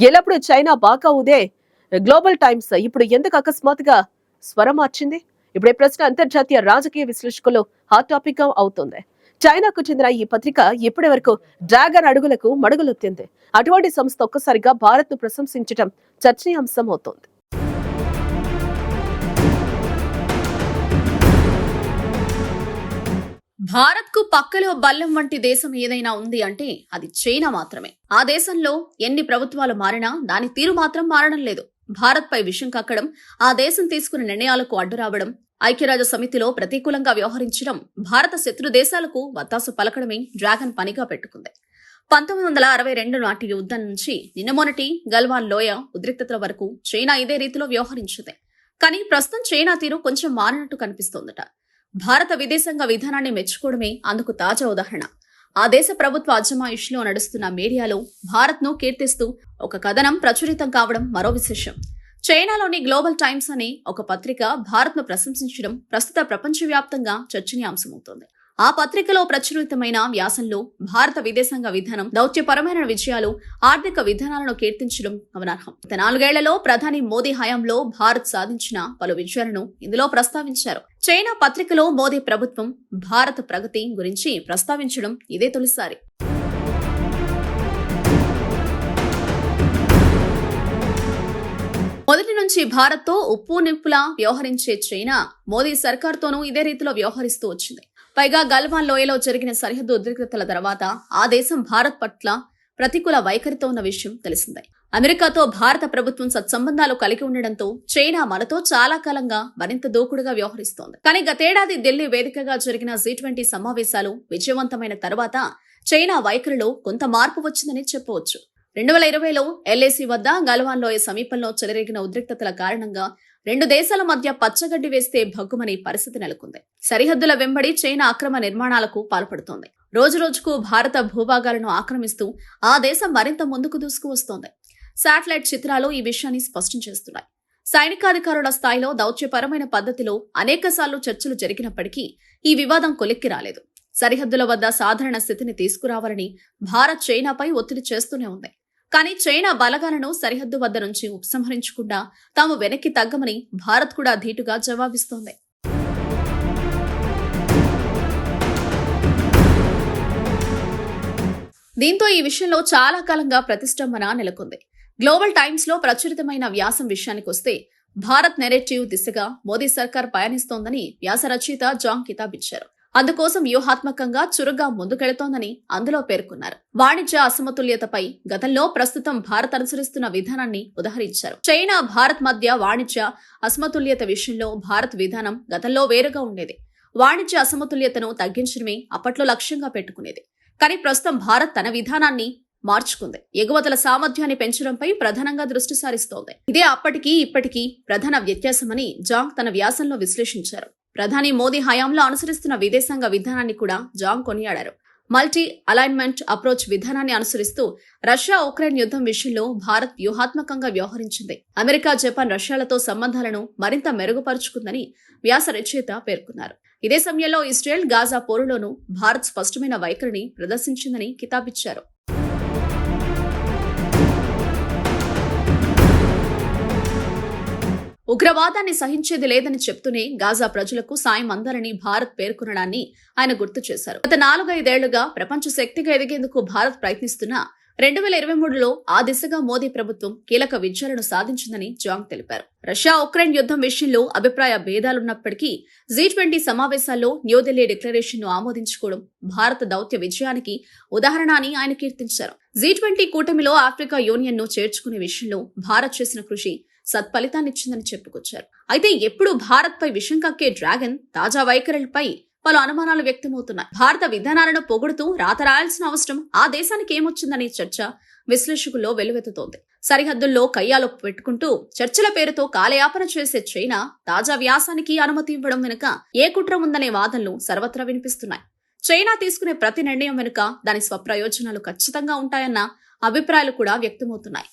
ఎల్లప్పుడు చైనా బాగా ఉదే global times ఇప్పుడు ఎందుకు అకస్మాత్తుగా స్వరం మార్చింది? ఇప్పుడే ప్రశ్న అంతర్జాతీయ రాజకీయ విశ్లేషకులు హాట్ టాపిక్గా అవుతుంది. చైనాకు చెందిన ఈ పత్రిక ఇప్పటి వరకు డ్రాగన్ అడుగులకు మడుగులొత్తింది. అటువంటి సంస్థ ఒక్కసారిగా భారత్ను ప్రశంసించడం చర్చనీయాంశం అవుతోంది. భారత్కు పక్కలో బల్లం వంటి దేశం ఏదైనా ఉంది అంటే అది చైనా మాత్రమే. ఆ దేశంలో ఎన్ని ప్రభుత్వాలు మారినా దాని తీరు మాత్రం మారడం లేదు. భారత్ పై కక్కడం ఆ దేశం తీసుకున్న నిర్ణయాలకు అడ్డురావడం ఐక్యరాజ్య సమితిలో ప్రతికూలంగా వ్యవహరించడం భారత శత్రు దేశాలకు వత్తాసు పలకడమే డ్రాగన్ పనిగా పెట్టుకుంది. పంతొమ్మిది వందల అరవై రెండు నాటి యుద్ధం నుంచి నిన్న మొనటి గల్వాన్ లోయ ఉద్రిక్తతల వరకు చైనా ఇదే రీతిలో వ్యవహరించింది. కానీ ప్రస్తుతం చైనా తీరు కొంచెం మారినట్టు కనిపిస్తోందట. భారత విదేశాంగ విధానాన్ని మెచ్చుకోవడమే అందుకు తాజా ఉదాహరణ. ఆ దేశ ప్రభుత్వ అజమాయిష్లో నడుస్తున్న మీడియాలో భారత్ను కీర్తిస్తూ ఒక కథనం ప్రచురితం కావడం మరో విశేషం. చైనాలోని గ్లోబల్ టైమ్స్ అనే ఒక పత్రిక భారత్ను ప్రశంసించడం ప్రస్తుత ప్రపంచవ్యాప్తంగా చర్చనీయాంశమవుతోంది. ఆ పత్రికలో ప్రచురితమైన వ్యాసంలో భారత విదేశాంగ విధానం దౌత్యపరమైన విజయాలు ఆర్థిక విధానాలను కీర్తించడం గమనార్హం. గత నాలుగేళ్ళలో ప్రధాని మోదీ హయాంలో భారత్ సాధించిన పలు విజయాలను ఇందులో ప్రస్తావించారు. చైనా పత్రికలో మోదీ ప్రభుత్వం భారత ప్రగతి గురించి ప్రస్తావించడం ఇదే తొలిసారి. మొదటి నుంచి భారత్తో ఉప్పు నిప్పులా వ్యవహరించే చైనా మోదీ సర్కార్తోనూ ఇదే రీతిలో వ్యవహరిస్తూ వచ్చింది. పైగా గల్వాన్ లోయలో జరిగిన సరిహద్దు ఉద్రిక్తతల తర్వాత ఆ దేశం భారత్ పట్ల ప్రతికూల వైఖరితో ఉన్న విషయం తెలిసిందే. అమెరికాతో భారత ప్రభుత్వం సత్సంబంధాలు కలిగి ఉండడంతో చైనా మనతో చాలా కాలంగా మరింత దూకుడుగా వ్యవహరిస్తోంది. కానీ గతేడాది ఢిల్లీ వేదికగా జరిగిన జీ ట్వంటీ సమావేశాలు విజయవంతమైన తర్వాత చైనా వైఖరిలో కొంత మార్పు వచ్చిందని చెప్పవచ్చు. రెండు వేల ఇరవైలో ఎల్ఏసీ వద్ద గల్వాన్ లోయ సమీపంలో చెలరేగిన ఉద్రిక్తతల కారణంగా రెండు దేశాల మధ్య పచ్చగడ్డి వేస్తే భగ్గుమని పరిస్థితి నెలకొంది. సరిహద్దుల వెంబడి చైనా అక్రమ నిర్మాణాలకు పాల్పడుతోంది. రోజురోజుకు భారత భూభాగాలను ఆక్రమిస్తూ ఆ దేశం మరింత ముందుకు దూసుకువస్తోంది. శాటిలైట్ చిత్రాలు ఈ విషయాన్ని స్పష్టం చేస్తున్నాయి. సైనికాధికారుల స్థాయిలో దౌత్యపరమైన పద్ధతిలో అనేకసార్లు చర్చలు జరిగినప్పటికీ ఈ వివాదం కొలిక్కి రాలేదు. సరిహద్దుల వద్ద సాధారణ స్థితిని తీసుకురావాలని భారత్ చైనాపై ఒత్తిడి చేస్తూనే ఉంది. కానీ చైనా బలగాలను సరిహద్దు వద్ద నుంచి ఉపసంహరించకుండా తాము వెనక్కి తగ్గమని భారత్ కూడా ధీటుగా జవాబిస్తోంది. దీంతో ఈ విషయంలో చాలా కాలంగా ప్రతిష్టంభన నెలకొంది. గ్లోబల్ టైమ్స్లో ప్రచురితమైన వ్యాసం విషయానికి వస్తే భారత్ నెరేటివ్ దిశగా మోదీ సర్కార్ పయనిస్తోందని వ్యాస రచయిత జాంగ్ కితాబ్ ఇచ్చారు అందుకోసం వ్యూహాత్మకంగా చురుగ్గా ముందుకెళుతోందని అందులో పేర్కొన్నారు. వాణిజ్య అసమతుల్యతపై గతంలో ప్రస్తుతం భారత్ అనుసరిస్తున్న విధానాన్ని ఉదహరించారు. చైనా భారత్ మధ్య వాణిజ్య అసమతుల్యత విషయంలో భారత్ విధానం గతంలో వేరుగా ఉండేది. వాణిజ్య అసమతుల్యతను తగ్గించడమే అప్పట్లో లక్ష్యంగా పెట్టుకునేది. కానీ ప్రస్తుతం భారత్ తన విధానాన్ని మార్చుకుంది. ఎగుమతుల సామర్థ్యాన్ని పెంచడంపై ప్రధానంగా దృష్టి సారిస్తోంది. ఇదే అప్పటికీ ఇప్పటికీ ప్రధాన వ్యత్యాసమని జాంగ్ తన వ్యాసంలో విశ్లేషించారు. ప్రధాని మోదీ హయాంలో అనుసరిస్తున్న విదేశాంగ విధానాన్ని కూడా జాంగ్ కొనియాడారు. మల్టీ అలైన్మెంట్ అప్రోచ్ విధానాన్ని అనుసరిస్తూ రష్యా ఉక్రెయిన్ యుద్ధం విషయంలో భారత్ వ్యూహాత్మకంగా వ్యవహరించింది. అమెరికా జపాన్ రష్యాలతో సంబంధాలను మరింత మెరుగుపరుచుకుందని వ్యాస రచయిత పేర్కొన్నారు. ఇదే సమయంలో ఇస్రాయెల్ గాజా పోరులోనూ భారత్ స్పష్టమైన వైఖరిని ప్రదర్శించిందని కితాబిచ్చారు. ఉగ్రవాదాన్ని సహించేది లేదని చెప్తూనే గాజా ప్రజలకు సాయం అందాలని భారత్ పేర్కొనడాన్ని ఆయన గుర్తు చేశారు. గత నాలుగైదేళ్ళుగా ప్రపంచ శక్తిగా ఎదిగేందుకు భారత్ ప్రయత్నిస్తున్న రెండు వేల ఇరవై మూడులో ఆ దిశగా మోదీ ప్రభుత్వం కీలక విజయాలను సాధించిందని జాంగ్ తెలిపారు. రష్యా ఉక్రెయిన్ యుద్ధం విషయంలో అభిప్రాయ భేదాలున్నప్పటికీ జీ ట్వంటీ సమావేశాల్లో న్యూఢిల్లీ డిక్లరేషన్ను ఆమోదించుకోవడం భారత దౌత్య విజయానికి ఉదాహరణ అని ఆయన కీర్తించారు. జీ ట్వంటీ కూటమిలో ఆఫ్రికా యూనియన్ను చేర్చుకునే విషయంలో భారత్ చేసిన కృషి సత్ఫలితాన్నిచ్చిందని చెప్పుకొచ్చారు. అయితే ఎప్పుడు భారత్ పై విషం కక్కే డ్రాగన్ తాజా వైఖరులపై పలు అనుమానాలు వ్యక్తమవుతున్నాయి. భారత విధానాలను పొగుడుతూ రాత రాయాల్సిన అవసరం ఆ దేశానికి ఏమొచ్చిందనే చర్చ విశ్లేషకుల్లో వెలువెత్తుతోంది. సరిహద్దుల్లో కయ్యాలు పెట్టుకుంటూ చర్చల పేరుతో కాలయాపన చేసే చైనా తాజా వ్యాసానికి అనుమతి ఇవ్వడం వెనుక ఏ కుట్ర ఉందనే వాదనలు సర్వత్రా వినిపిస్తున్నాయి. చైనా తీసుకునే ప్రతి నిర్ణయం వెనుక దాని స్వప్రయోజనాలు ఖచ్చితంగా ఉంటాయన్న అభిప్రాయాలు కూడా వ్యక్తమవుతున్నాయి.